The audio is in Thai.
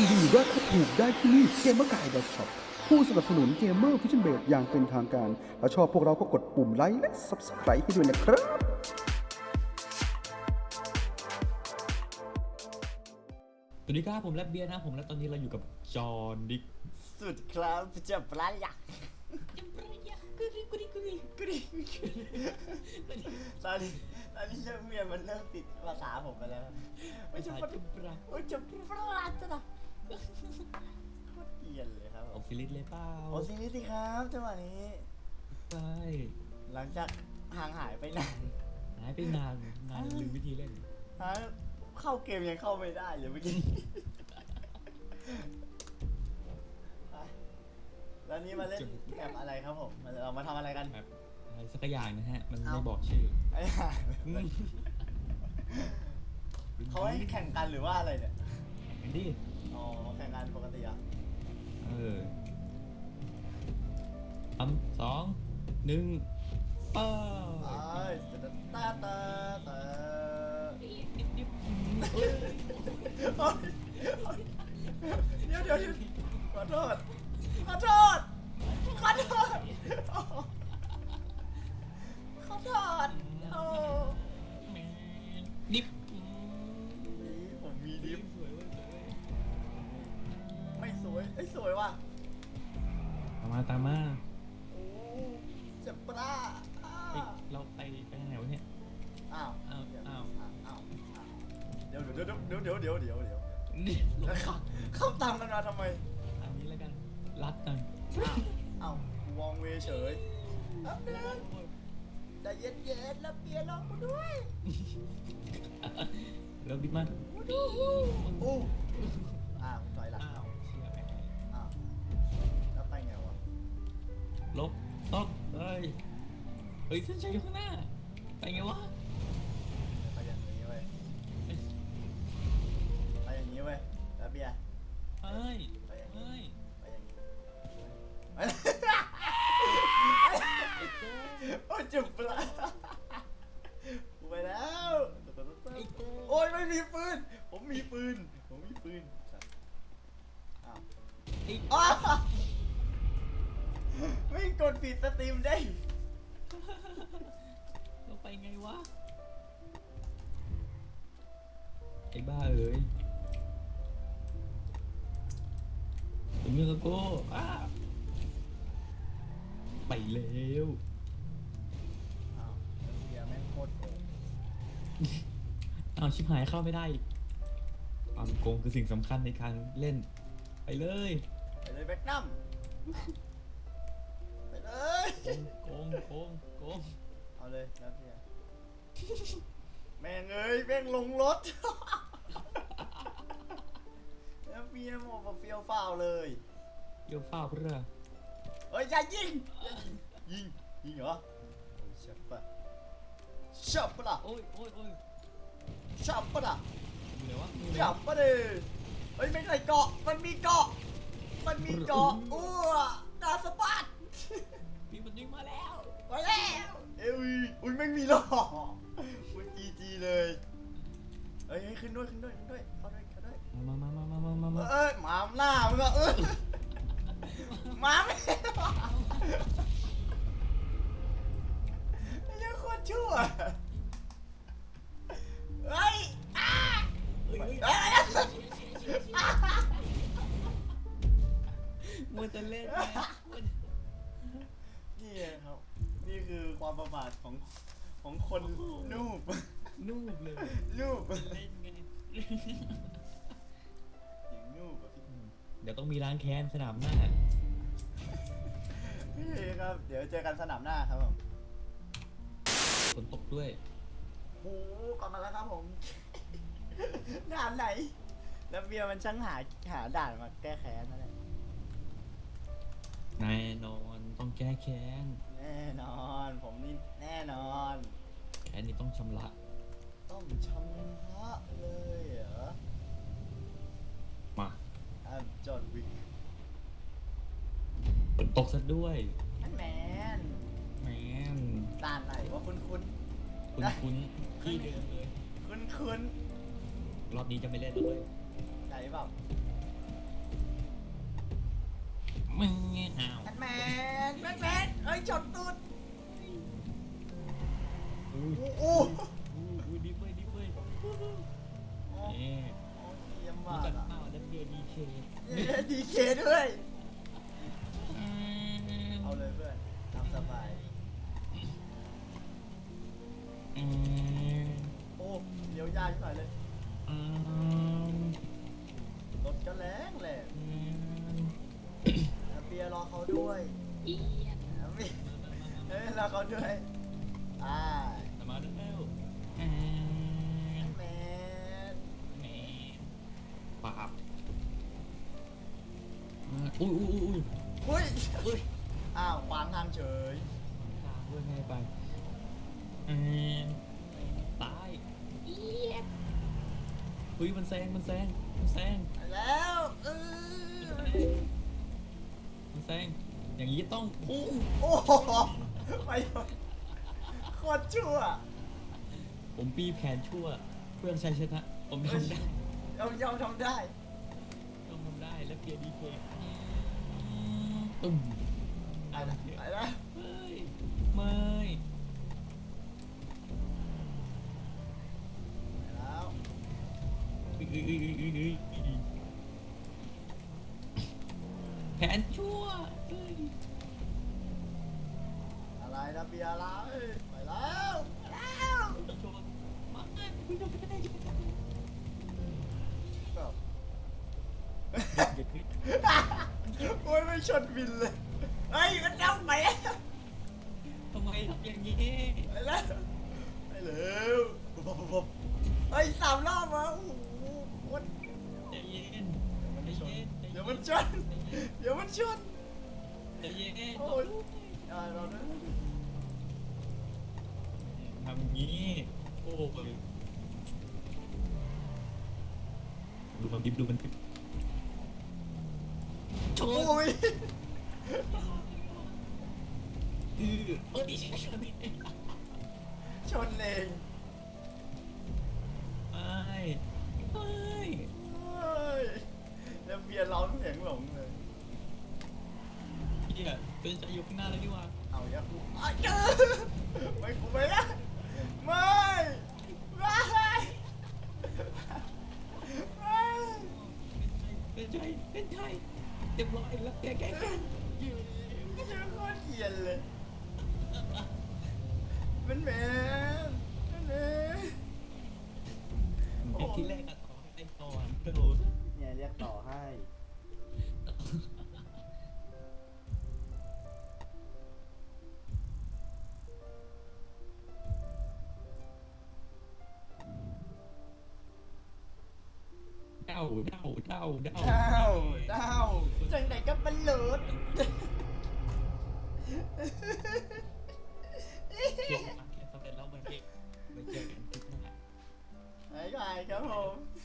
มดีราคาถูกได้ที่นี่เกมเมอร์กายดอทช็อปผู้สนับสนุนเกมเมอร์ฟิชเชนเบดอย่างเป็นทางการ ถ้าชอบพวกเราก็กดปุ่มไลค์และ Subscribe ให้ด้วยนะครับ สวัสดีครับผมแลบเบียร์นะครับผมและตอนนี้เราอยู่กับจอห์นดิกสุดครับจะปลาหยักกุดีกุดีกุดีกุดีกุดีตอนนี้ตอนนี้เริ่มเมียมันเริ่มติดภาษาผมไปแล้วไม่ใช่ภาษาปะจุบราโอ้ยจะปลาจ้ะนะ โคตรเกลียนเลยครับผออมกซิลิสเลยเปล่าโอ้ซีรีส์สิครับจังหวะนี้ไปหลังจากห่างหายไปนาน หายไปนานนานลืมวิธีเล่น ฮะเข้าเกมยังเข้าไม่ได้เลยเมื่อกี้ ไปแล้วนี้มาเล่นแอปอะไรครับผมเรามาทำอะไรกัน แบบอะไรสักอย่างนะฮะ มันไม่บอกชื่อไอ้ห่าอืมเขาให้แข่งกันหรือว่าอะไรเนี่ยเห็นดิ อ๋อแข่งกันปกติอะเออสามสองหนึ่งเป้าเอ้ยตาตาตาตาดิบดิบโอ๊ยเดี๋ยวเดี๋ยวเดี๋ยวขอโทษขอโทษขอโทษโอ้ขอโทษโอ้ดิบ ดี๋ยวเดี๋ยวเดี๋ยวเดี๋ยวเดี๋ยวเดี๋ยวเดี๋ยวนี่แล้วเข้าเข้าตามกันมาทำไมอันนี้แล้วกัน รัดกันอ้าวอ้าววองเวเฉยแป๊บนึงใจเย็นเย็นๆแล้วเปียรอกูด้วยเริ่มดิบมาโอ้อ้าวถอยหลังอ้าวเชี่ยแม่งอ้าวแล้วไปไงวะลบตบเฮ้ยเฮ้ยเส้นชัยอยู่ข้างหน้า ไปไงวะ ไอ้อ้าวไม่กดปิดสตรีมได้ เราไปไงวะ ไอ้บ้าเอ้ยผมยังกับโก้อ้าไปเร็วอ้าวแล้วเบียร์แม่งโคตรโกงเอาวชิบหายเข้าไม่ได้อีกความโกงคือสิ่งสำคัญในการเล่น ไปเลยไปเลย แบ็กนัมไปเลย โกงโกงโกงโกงเอาเลยแล้วเบียร์แม่งเอ้ยแม่งลงรถแล้วเบียร์บอกมาเฟียวฟ้าวเลยเกี่ยวฟ้าเพื่อเฮ้ยอย่ายิงยิงยิงเหรอโอ้ยชับปะชับปะล่ะโอ้ยโอ้ยโอ้ยชับปะล่ะอยู่ไหนวะอยู่ไหนชัวะบปะดิเฮ้ยไม่ใช่เกาะมันมีเกาะ มันมีเกาะอ้วดาสะบัดมีมันยิงมาแล้วไปแล้วเอ้ยอุ้ยไม่มีหรอกอุ้ยจีจีเลยเฮ้ยเฮ้ยขึ้นด้วยขึ้นด้วยขึ้นด้วยเข้าด้วยเข้าด้วยมามามามามามามาเอ้ยหมาหน้ามึงอะเออหมาไม่ไอ้เรื่องโคตรชั่ว คือความประมาทของของคนนูบนูบเลยนูบเล่นไงอย่างนูบอะพี่เดี๋ยวต้องมีล้างแค้นสนามหน้า พี่ครับ เดี๋ยวเจอกันสนามหน้าครับผมฝนตกด้วยโอ้โหกลับมาแล้วครับผม ด่านไหน แล้วเบียร์มันช่างหาหาด่านมาแก้แค้นนั่นแหละ แน่นอนต้องแก้แค้น แน่นอน ผมนี่แน่นอนแค้นนี้ต้องชำระต้องชำระเลยเหรอมาอะจอห์นวิกฝนตกซะด้วยอันแมนแมนด่านไหนว่าคุ้นคุ้นคุ้นคุ้นที่เดิมเลย คุ้นคุ้นรอบนี้จะไม่เล่นแล้วเว้ยๆไหนแบบ แมนแบทแมนเอ้ยชนตูดอุ้ยโอ้โหอุ้ยอุ้ยดิฟเว้ยดิฟเว้ยโอ้เอ๊ะโอ้เยี่ยมรู้มากจักอะเปล่าแล้วเพียดีเค ดีเคด้วย บียร์รอเขาด้วยเบียร์เฮ้ยรอเขาด้วยอ่ามาแล้วอืมแมนแหมปาบอ่าอุ้ยอุ้ยอุ้ยอุ้ยอุ้ยอุ้ยอ้าวขวางทางเฉยทางด้วยไงไปอืมตายเอี๊ยดเฮ้ยมันแซงมันแซงมันแซงไปแล้วเออมันแซ ง อย่างนี้ต้องพุ่งโอ้โหไปโคตรชั่วผมปีแผนชั่ว เพื่อชัยชนะ ผมทำได้ยอมยอมทำได้ต้องทำได้แล้วเพียดีเคตึ้มไปละไปละเฮ้ยไม่ไปแล้วอุ๊ยอุ๊ยอุ๊ยอุ๊ยอุ๊ยอุ๊ยแผนชั่วเฮ้ย อะไร นะเบียร์อะไรไปแล้วไปแล้วชั่วมากคุณทำไม่ได้ยังไงแบบอย่าคิดโอ้ยไม่ชนบินเลยเฮ้ยมันเดาไปแล้วทำไมทำอย่างนี้ไปแล้วไปแล้วปุ๊บปุ๊บปุ๊บเฮ้ยสามรอบมาโอ้โหโคตรใจเย็นเดี๋ยวมันใจชนเย็นเดี๋ยวมันชนเดี๋ยวมันชนใจเย็นโอ้ย อ่าเราด้วย ทำอย่างนี้ โอ้ยดูมันดิบดูมันดิบชนโอ้ยเออเอ้ยชนเองชนเองไม่ไม่เฮ้ยแล้วเบียร์ร้องเสียงหลงเลย เฮียเป็นใจอยู่ข้างหน้าแล้วนี่หว่า เอาอย่าคูอ้ รียต่อไม่รู้เนี่ยเรียกต่อให้ เดาเดาเดาเดาเจ้าเด้า จังใดก็บรรลุเนก็มันเลิปหน้ยบาครับผม